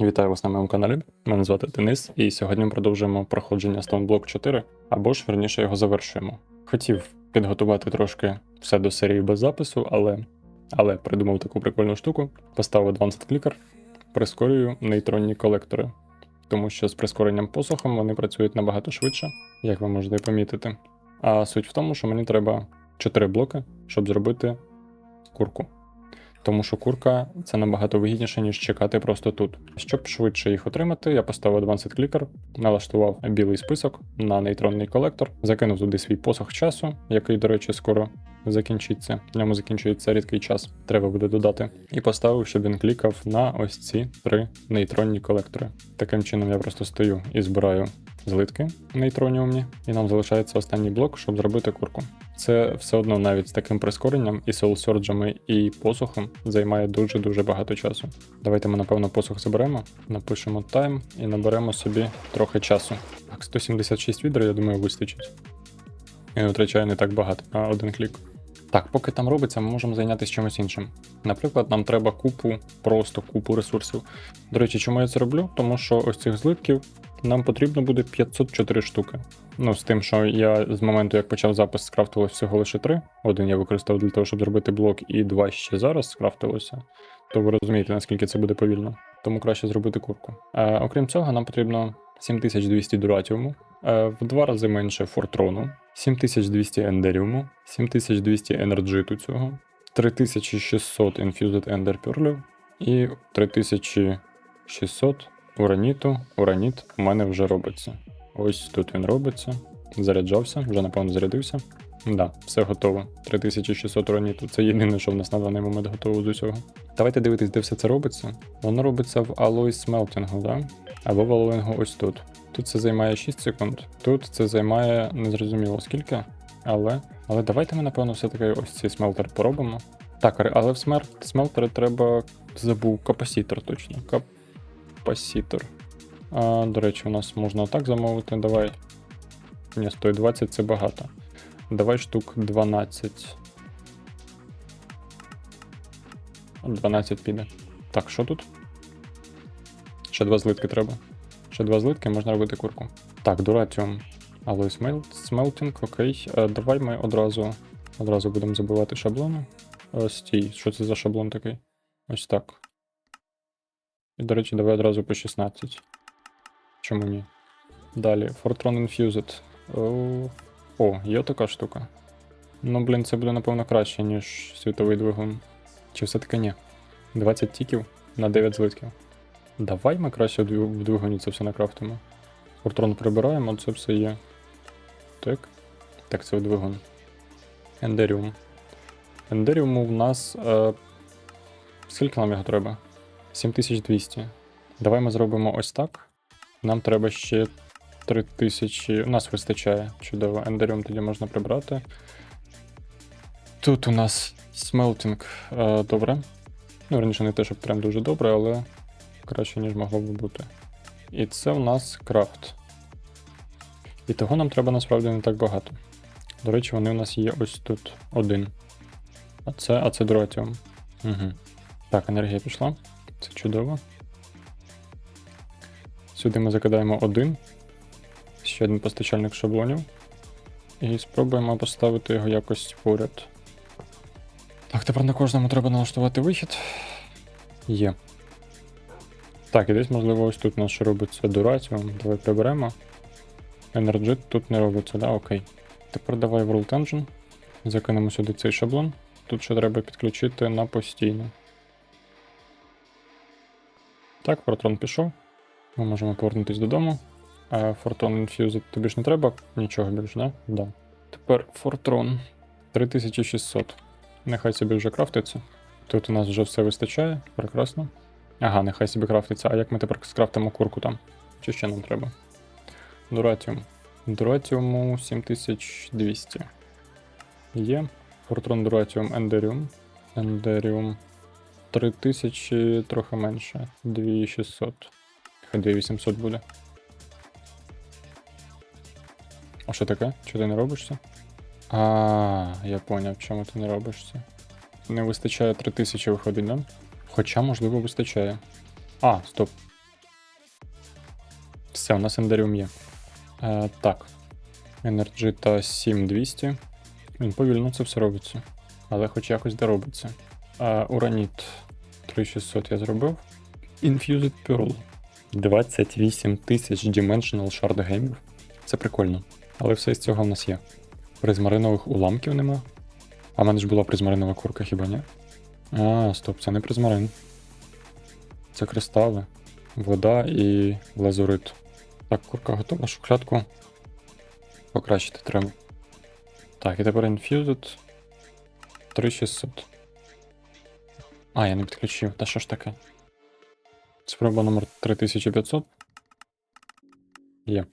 Вітаю вас на моєму каналі. Мене звати Денис, і сьогодні ми продовжуємо проходження StoneBlock 4, або ж верніше його завершуємо. Хотів підготувати трошки все до серії без запису, але, але придумав таку прикольну штуку. Поставив Advanced Clicker, прискорюю нейтронні колектори, тому що з прискоренням посухом вони працюють набагато швидше, як ви можете помітити. А суть в тому, що мені треба 4 блоки, щоб зробити курку тому що курка це набагато вигідніше, ніж чекати просто тут. Щоб швидше їх отримати, я поставив Advanced Clicker, налаштував білий список на нейтронний колектор, закинув туди свій посох часу, який, до речі, скоро закінчиться. В ньому закінчується рідкий час, треба буде додати. І поставив, щоб він клікав на ось ці три нейтронні колектори. Таким чином я просто стою і збираю злитки нейтроніумні, і нам залишається останній блок, щоб зробити курку. Це все одно навіть з таким прискоренням і соулсерджами, і посухом займає дуже-дуже багато часу. Давайте ми, напевно, посух заберемо, напишемо тайм і наберемо собі трохи часу. Так, 176 відер, я думаю, вистачить. І не втрачає не так багато, а один клік. Так, поки там робиться, ми можемо зайнятися чимось іншим. Наприклад, нам треба купу, просто купу ресурсів. До речі, чому я це роблю? Тому що ось цих злитків нам потрібно буде 504 штуки. Ну, з тим, що я з моменту, як почав запис, скрафтилось всього лише 3. Один я використав для того, щоб зробити блок, і два ще зараз скрафтилося. То ви розумієте, наскільки це буде повільно. Тому краще зробити курку. Е, окрім цього, нам потрібно 7200 дуратіуму, в два рази менше фортрону, 7200 ендеріуму, 7200 енерджиту цього, 3600 Infused Ender Pearl і 3600 ураніту. Ураніт у мене вже робиться. Ось тут він робиться. Заряджався, вже напевно зарядився. Да, все готово. 3600 ураніту. Це єдине, що в нас на даний момент готово з усього. Давайте дивитись, де все це робиться. Воно робиться в Alloy Smelting, да? або в Alloying ось тут. Тут це займає 6 секунд, тут це займає незрозуміло скільки, але. Але давайте ми, напевно, все-таки ось цей смелтер поробимо. Так, але в смелтери треба. Забув капасітор точно. Капасітор. А, До речі, у нас можна так замовити. Давай. Ні, 120 це багато. Давай штук 12. 12 піде. Так, що тут? Ще два злитки треба. Ще два злитки, можна робити курку. Так, дуратіум. Smelt, smelting, окей. Е, давай ми одразу одразу будемо забивати шаблони. Е, стій, що це за шаблон такий? Ось так. І, до речі, давай одразу по 16. Чому ні? Далі, Fortron Infused. О, О, є така штука. Ну, блін, це буде, напевно, краще, ніж світовий двигун. Чи все-таки ні? 20 тіків на 9 злитків. Давай ми краще в двиг- двигуні це все накрафтимо. Фортрон прибираємо, це все є. Так. Так, це двигун. Ендеріум. Ендеріуму в нас. Е... Скільки нам його треба? 7200. Давай ми зробимо ось так. Нам треба ще 3000. У нас вистачає. Чудово. Ендеріум тоді можна прибрати. Тут у нас смелтинг. Е, добре. Ну, раніше не те, щоб прям дуже добре, але краще, ніж могло би бути. І це у нас крафт. І того нам треба насправді не так багато. До речі, вони у нас є ось тут один. А це, а це дротіум. Угу. Так, енергія пішла. Це чудово. Сюди ми закидаємо один. Ще один постачальник шаблонів. І спробуємо поставити його якось поряд. Так, тепер на кожному треба налаштувати вихід. Є. Так, і десь, можливо, ось тут у нас ще робиться дуратіум. Давай приберемо. Energy тут не робиться, да? Окей. Тепер давай World Engine. Закинемо сюди цей шаблон. Тут ще треба підключити на постійно. Так, Fortron пішов. Ми можемо повернутися додому. Fortron Infused тобі ж не треба нічого більше, да? Да. Тепер Fortron 3600. Нехай собі вже крафтиться. Тут у нас вже все вистачає, прекрасно. Ага, нехай собі крафтиться. А як ми тепер скрафтимо курку там? Чи ще нам треба? Дуратіум. Дуратіуму 7200. Є. Фортрон Дуратіум Ендеріум. Ендеріум 3000 трохи менше. 2600. Хай 2800 буде. А що таке? Чого ти не робишся? А, я поняв, чому ти не робишся. Не вистачає 3000 виходить, да? Хоча, можливо, вистачає. А, стоп. Все, у нас ендеріум є. Е, так. Energy та 7200. Він повільно це все робиться. Але хоч якось де робиться. А, Ураніт 3600 я зробив. Infused Pearl. 28 тисяч Dimensional Shard геймів. Це прикольно. Але все з цього в нас є. Призмаринових уламків нема. А в мене ж була призмаринова курка, хіба ні? А, стоп, це не призмарин. Це кристали, вода і лазурит. Так, курка готова, шухлядку. Покращити треба. Так, і тепер Infused 3600. А, я не підключив. Та що ж таке? Спроба номер 3500. Є.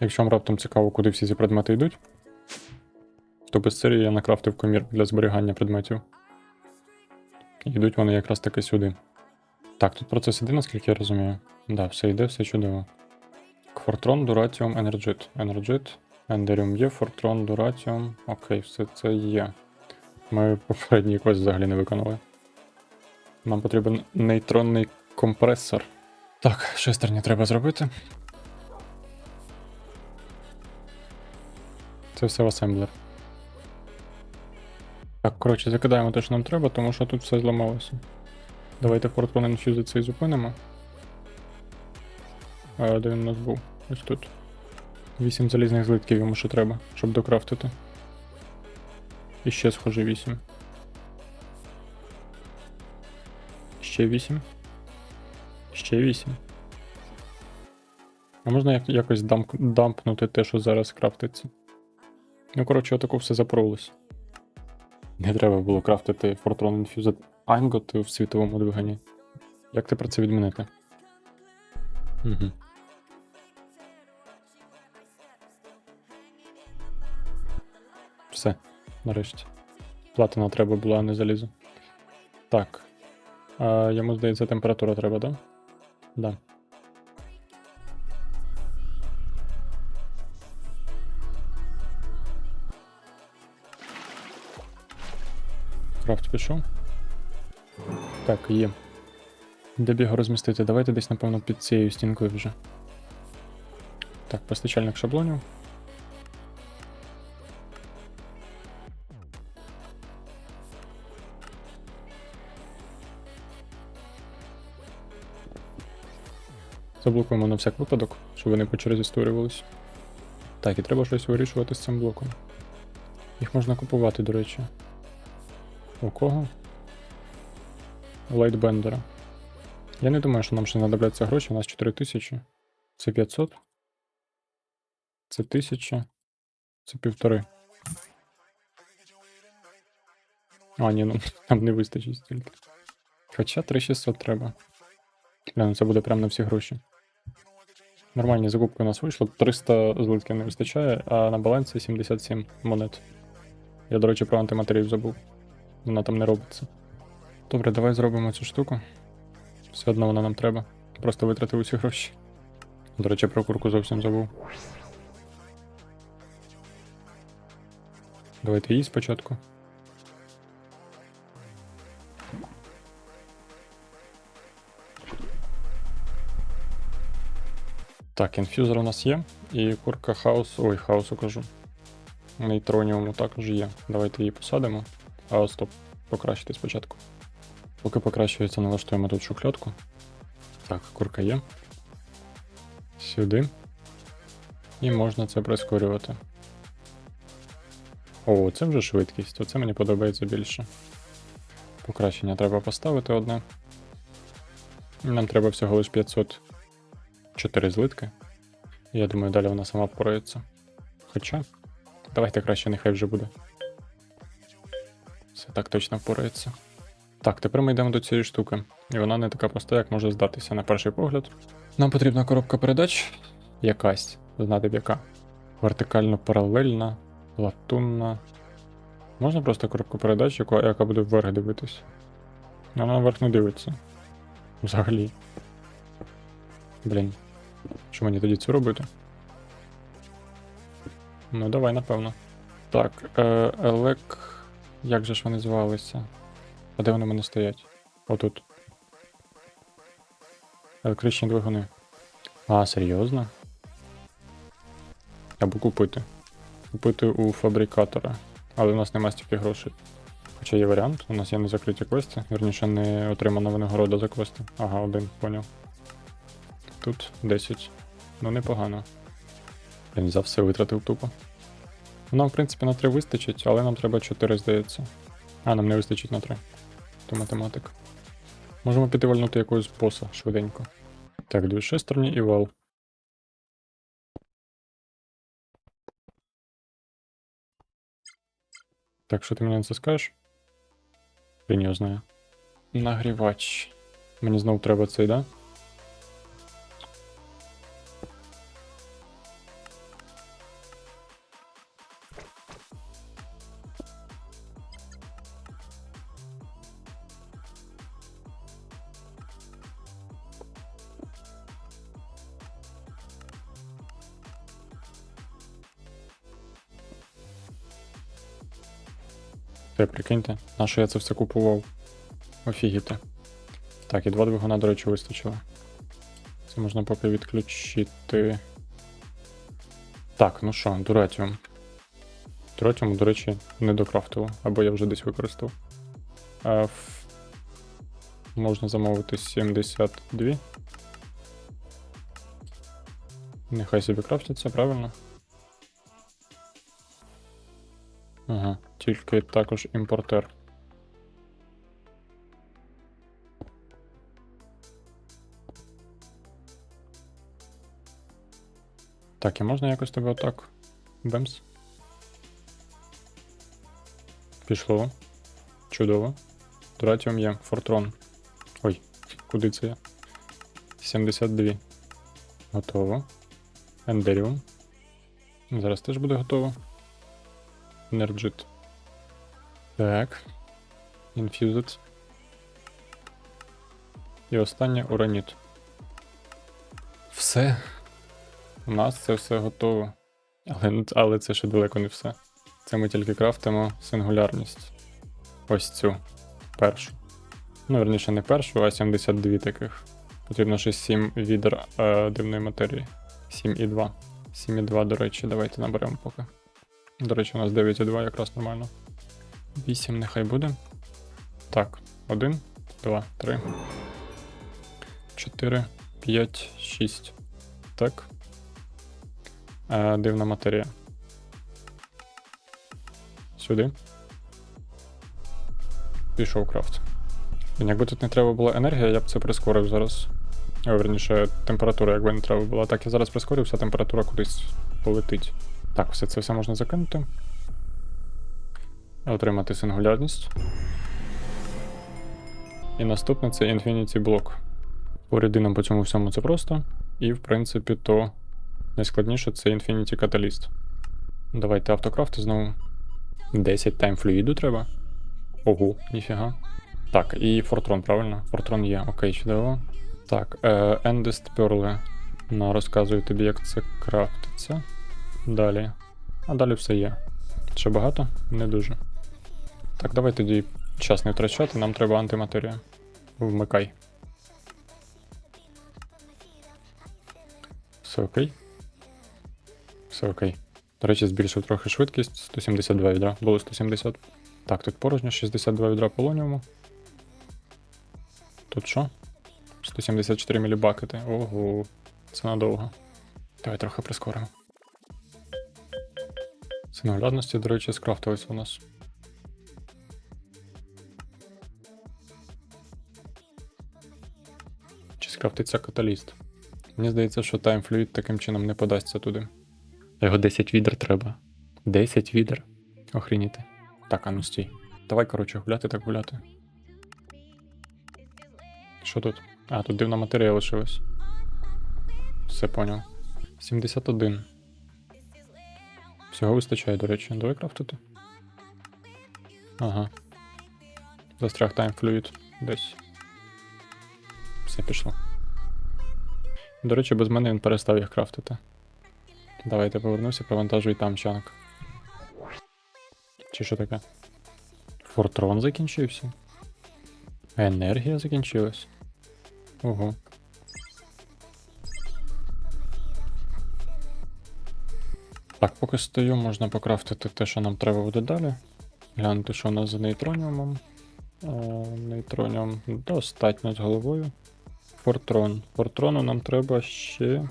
Якщо вам раптом цікаво, куди всі ці предмети йдуть, то без серії я накрафтив комір для зберігання предметів. Йдуть вони якраз таки сюди. Так, тут процес іде, наскільки я розумію. Да, все йде, все чудово. Квартрон, Дуратіум, Енерджит. Енерджит, Ендеріум є, Фортрон, Дуратіум. Окей, все це є. Ми попередній квест взагалі не виконали. Нам потрібен нейтронний компресор. Так, шестерні треба зробити. Це все в асемблер. Так, коротше, закидаємо те, що нам треба, тому що тут все зламалося. Давайте Fortran Infuse цей зупинимо. А, де він у нас був? Ось тут. Вісім залізних злитків йому ще треба, щоб докрафтити. І ще схоже 8. Ще 8. Ще 8. А можна як- якось дамп, дампнути те, що зараз крафтиться? Ну, коротше, отако все запоролось. Не треба було крафтити Fortran Infused Ingot в світовому двигані. Як тепер це відмінити? Угу. Все, нарешті. Платина треба була, а не залізо. Так. А, йому здається, температура треба, да? Да. Крафт пішов. Так, є. Де б його розмістити? Давайте десь, напевно, під цією стінкою вже. Так, постачальник шаблонів. Заблокуємо на всяк випадок, щоб вони по черзі створювалися. Так, і треба щось вирішувати з цим блоком. Їх можна купувати, до речі. У кого? Лайтбендера. Я не думаю, що нам ще знадобляться гроші, у нас 4000. Це 500. Це 1000. Це півтори. А, ні, ну нам не вистачить стільки. Хоча 3600 треба. Бля, ну це буде прям на всі гроші. Нормальні закупки у нас вийшло. 300 злитків не вистачає, а на балансі 77 монет. Я, до речі, про антиматерію забув. Вона там не робиться. Добре, давай зробимо цю штуку. Все одно вона нам треба. Просто витратив усі гроші. До речі, про курку зовсім забув. Давайте її спочатку. Так, інфюзер у нас є. І курка хаос. Ой, хаосу кажу. Нейтроніуму також є. Давайте її посадимо. А, стоп, покращити спочатку. Поки покращується, налаштуємо тут шухлядку. Так, курка є. Сюди. І можна це прискорювати. О, це вже швидкість, оце мені подобається більше. Покращення треба поставити одне. Нам треба всього лиш 504 злитки. Я думаю, далі вона сама впорається. Хоча, давайте краще нехай вже буде. Все так точно впорається. Так, тепер ми йдемо до цієї штуки. І вона не така проста, як може здатися на перший погляд. Нам потрібна коробка передач. Якась. Знати б яка. Вертикально паралельна, латунна. Можна просто коробку передач, яка, яка буде вверх дивитись. Вона вверх не дивиться. Взагалі. Блін. Що мені тоді це робити? Ну, давай, напевно. Так, е, елек. Як же ж вони звалися? А де вони в мене стоять? Отут. Електричні двигуни. А, серйозно? Або купити. Купити у фабрикатора. Але у нас нема стільки грошей. Хоча є варіант, у нас є незакриті квести, вірніше не отримана винагорода за квести. Ага, один, поняв. Тут 10. Ну непогано. Він за все витратив тупо. Нам, в принципі, на 3 вистачить, але нам треба 4, здається. А, нам не вистачить на 3. То математик. Можемо піти вальнути якогось боса швиденько. Так, дві шестерні і вал. Так, що ти мені на це скажеш? Він його знає. Нагрівач. Мені знову треба цей, да? Те, прикиньте, на що я це все купував? Офігіти. Так, і два двигуна, до речі, вистачило. Це можна поки відключити. Так, ну що, дуратіум. Дуратіум, до речі, не докрафтило, або я вже десь використав. А, ф- Можна замовити 72. Нехай собі крафтяться, правильно? Ага, тільки також імпортер. Так, і можна якось тебе отак. Бемс. Пішло. Чудово. Туратіум є. Фортрон. Ой, куди це я? 72. Готово. Ендеріум. Зараз теж буде готово. Нерджит. Так. Infused. І останнє ураніт. Все. У нас це все готово. Але, але це ще далеко не все. Це ми тільки крафтимо сингулярність. Ось цю. Першу. Ну, верніше, не першу, а 72 таких. Потрібно ще 7 відер е, дивної матерії. 7,2. 7,2, до речі, давайте наберемо поки. До речі, у нас 9,2 якраз нормально. 8 нехай буде. Так, 1, 2, 3, 4, 5, 6. Так. Е, дивна матерія. Сюди. Пішов крафт. Якби тут не треба була енергія, я б це прискорив зараз. О, верніше, температура, якби не треба була. Так, я зараз прискорив, вся температура кудись полетить. Так, все це все можна закинути. Отримати сингулярність. І наступне це Infinity Block. По рідинам по цьому всьому це просто. І, в принципі, то найскладніше це Infinity Catalyst. Давайте автокрафти знову. 10 тайм флюїду треба. Ого, ніфіга. Так, і Фортрон, правильно? Фортрон є, окей, чудово. Так, е, Endest Pearl. На, розказую тобі, як це крафтиться. Далі. А далі все є. Ще багато? Не дуже. Так, давай тоді час не втрачати, нам треба антиматерія. Вмикай. Все окей. Все окей. До речі, збільшив трохи швидкість. 172 відра. Було 170. Так, тут порожньо 62 відра полоніуму. Тут що? 174 мілібакети. Ого, це надовго. Давай трохи прискоримо. Синоглядності, до речі, скрафтились у нас. Чи скрафтиться каталіст? Мені здається, що Time Fluid таким чином не подасться туди. Його 10 відер треба. 10 відер. Охреніти. Так, а ну стій. Давай, коротше, гуляти так гуляти. Що тут? А, тут дивна матерія лишилась. Все поняв. 71. Всього вистачає, до речі. Давай крафтити. Ага. Застряг тайм флюїд десь. Все пішло. До речі, без мене він перестав їх крафтити. Давайте повернуся, провантажуй там чанк. Чи що таке? Фортрон закінчився. Енергія закінчилась. Ого. Так, поки стою, можна покрафтити те, що нам треба буде далі. Глянути, що у нас за нейтроніумом. Е, нейтроніум достатньо з головою. Фортрон. Фортрону нам треба ще.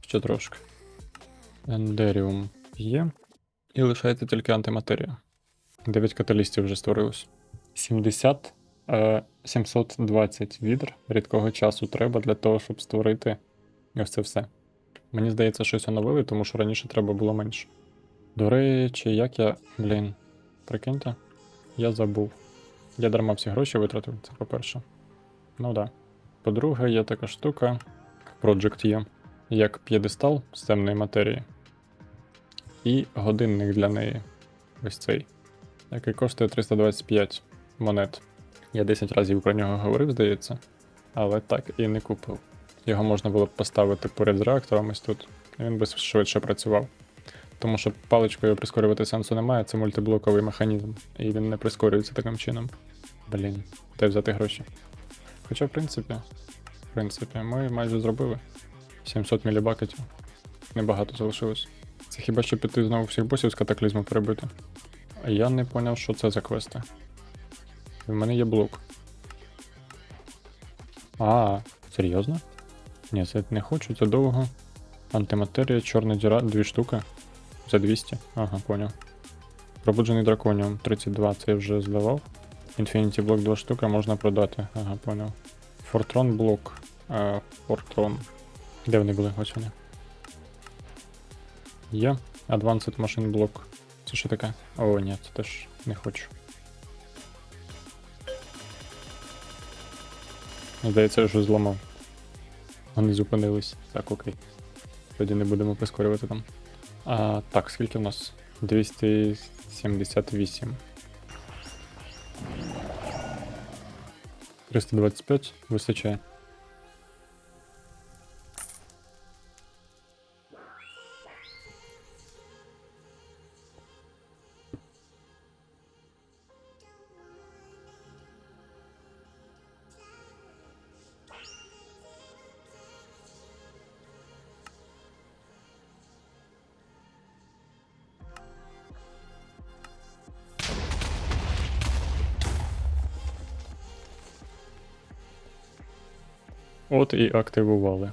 ще трошки. Ендеріум є. І лишається тільки антиматерія. 9 каталістів вже створилось. 70, е, 720 відр рідкого часу треба для того, щоб створити ось це все. Мені здається, щось оновили, тому що раніше треба було менше. До речі, як я. Блін, прикиньте, я забув. Я дарма всі гроші витратив, це по-перше. Ну да. По-друге, є така штука. Project є, як п'єдестал з темної матерії. І годинник для неї. Ось цей. Який коштує 325 монет. Я 10 разів про нього говорив, здається. Але так і не купив. Його можна було б поставити поряд з реактором ось тут, він би швидше працював. Тому що паличкою прискорювати сенсу немає, це мультиблоковий механізм, і він не прискорюється таким чином. Блін, де взяти гроші. Хоча, в принципі, в принципі, ми майже зробили 700 мілібакетів. Небагато залишилось. Це хіба що піти знову всіх босів з катаклізму перебити. Я не поняв, що це за квести. В мене є блок. А, серйозно? Ні, це не хочу, це довго. Антиматерія, чорна діра, дві штуки. За 200. Ага, поняв. Пробуджений драконіум 32, це я вже здавав. Infinity блок 2 штуки можна продати. Ага, поняв. Фортрон блок. Е, Фортрон. Де вони були? Ось вони. Є. Advanced Machine блок. Це що таке? О, ні, це теж не хочу. Здається, я вже зламав. Вони зупинились. Так, окей. Тоді не будемо прискорювати там. А, так, скільки в нас? 278. 325 вистачає. От і активували.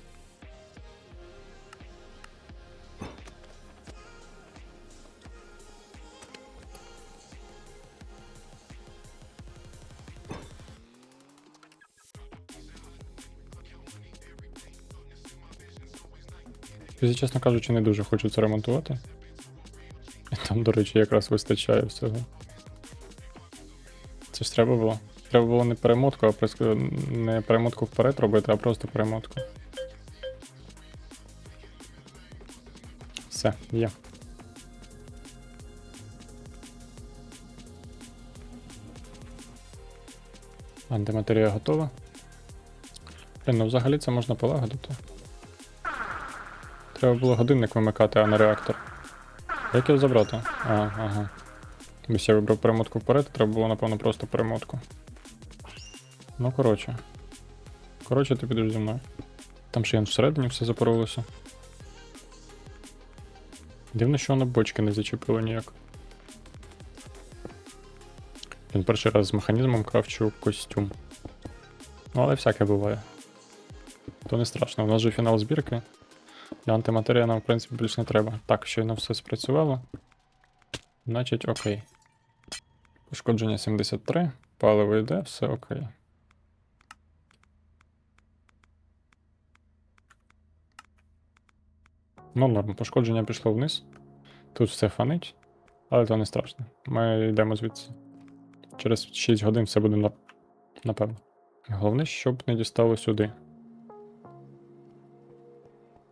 Чесно кажучи, не дуже хочу це ремонтувати. Там, до речі, якраз вистачає всього. Це ж треба було. Треба було не перемотку, а приск- не перемотку вперед робити, а просто перемотку. Все, є. Антиматерія готова. Блін, ну взагалі це можна полагодити. Треба було годинник вимикати, а не реактор. Як його забрати? А, ага. Ось я вибрав перемотку вперед, треба було, напевно, просто перемотку. Ну, коротше. Коротше, ти підеш зі мною. Там ще й всередині все запоролося. Дивно, що воно бочки не зачепило ніяк. Він перший раз з механізмом кравчу костюм. Ну, але всяке буває. То не страшно, у нас же фінал збірки. І антиматерія нам, в принципі, більш не треба. Так, щойно все спрацювало. Значить, окей. Пошкодження 73, паливо йде, все окей. Ну, норм, пошкодження пішло вниз. Тут все фанить, але це не страшно. Ми йдемо звідси. Через 6 годин все буде на... напевно. Головне, щоб не дістало сюди.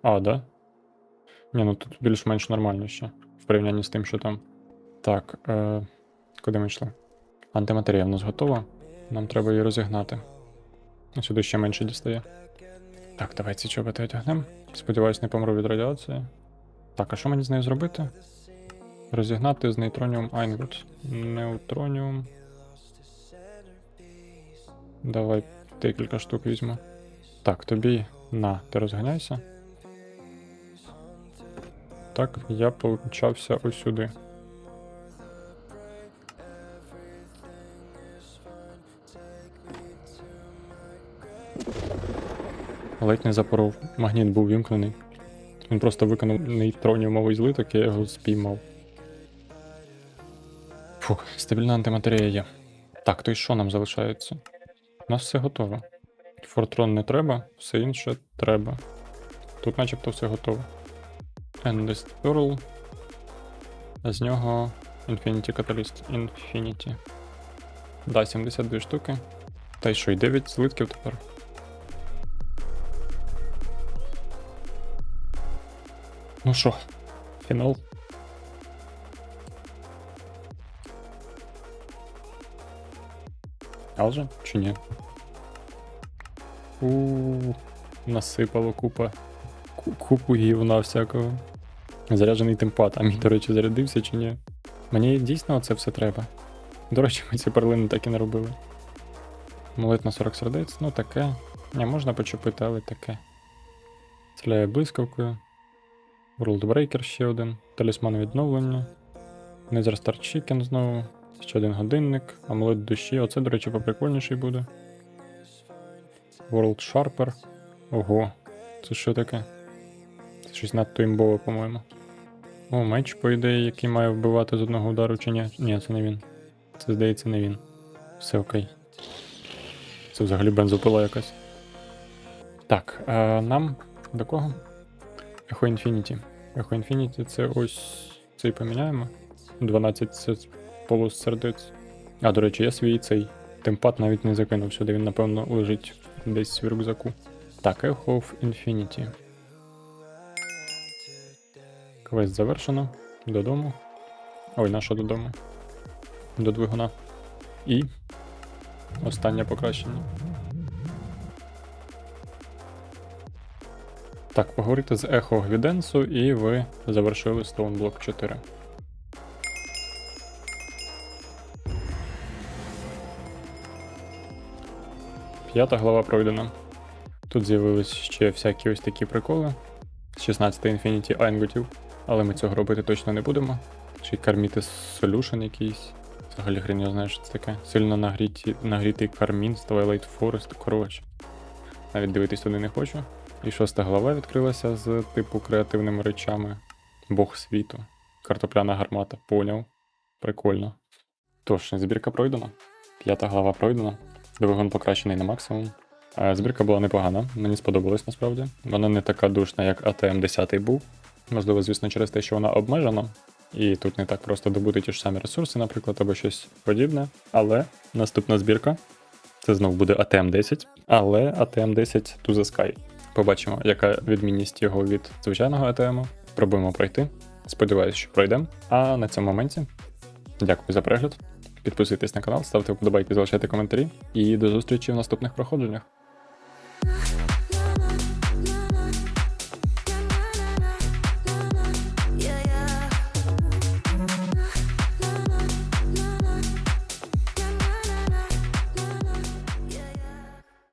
А, да? Ні, ну тут більш-менш нормально ще. В порівнянні з тим, що там. Так, е... куди ми йшли? Антиматерія в нас готова. Нам треба її розігнати. Сюди ще менше дістає. Так, давай ці чоботи одягнемо. Сподіваюсь, не помру від радіації. Так, а що мені з нею зробити? Розігнати з нейтроніум Айнгут. Неутроніум. Давай декілька штук візьму. Так, тобі на, ти розганяйся. Так, я помчався ось сюди. Ледь не запоров. Магніт був вімкнений. Він просто виконав нейтроніумовий злиток, я його спіймав. Фух, стабільна антиматерія є. Так, то й що нам залишається? У нас все готово. Фортрон не треба, все інше треба. Тут начебто все готово. Endless Pearl. З нього Infinity Catalyst. Infinity. Да, 72 штуки. Та й що, й 9 злитків тепер. Ну що, фінал. А вже? Чи ні? у насипало купа. ку- Купу гівна всякого. Заряджений темпад. А мій, до речі, зарядився чи ні? Мені дійсно це все треба. До речі, ми ці перлини так і не робили. Молит на 40 сердець, ну таке. Не можна почепити, але таке. Стріляє блискавкою. World Breaker ще один. Талісман відновлення. Nether Star Chicken знову. Ще один годинник. Амулет душі. Оце, до речі, поприкольніший буде. World Sharper. Ого. Це що таке? Це щось надто імбове, по-моєму. О, меч, по ідеї, який має вбивати з одного удару чи ні? Ні, це не він. Це здається не він. Все окей. Це взагалі бензопила якась. Так, а нам до кого? Echo Infinity. Echo Infinity це ось цей поміняємо. 12 це полос сердець. А, до речі, я свій цей темпад навіть не закинув сюди, він, напевно, лежить десь в рюкзаку. Так, Echo of Infinity. Квест завершено. Додому. Ой, на що додому? До двигуна. І. Останнє покращення. Так, поговорити з Ехо Гвіденсу, і ви завершили Stone Block 4. П'ята глава пройдена. Тут з'явились ще всякі ось такі приколи. З 16 Infinity Айнгутів, але ми цього робити точно не будемо. Й карміти Solution якийсь. Взагалі хрен я знаю, що це таке. Сильно нагріті, нагрітий кармін з Twilight Forest. Коротше. Навіть дивитись туди не хочу. І шоста глава відкрилася з типу креативними речами. Бог світу. Картопляна гармата. Поняв. Прикольно. Тож, збірка пройдена. П'ята глава пройдена. Двигун покращений на максимум. Е, Збірка була непогана, мені сподобалось насправді. Вона не така душна, як АТМ 10 був. Можливо, звісно, через те, що вона обмежена, і тут не так просто добути ті ж самі ресурси, наприклад, або щось подібне. Але наступна збірка це знов буде АТМ 10, але АТМ 10 to the Sky. Побачимо, яка відмінність його від звичайного АТМ. Пробуємо пройти. Сподіваюсь, що пройдемо. А на цьому моменті дякую за перегляд. Підписуйтесь на канал, ставте вподобайки, залишайте коментарі. І до зустрічі в наступних проходженнях.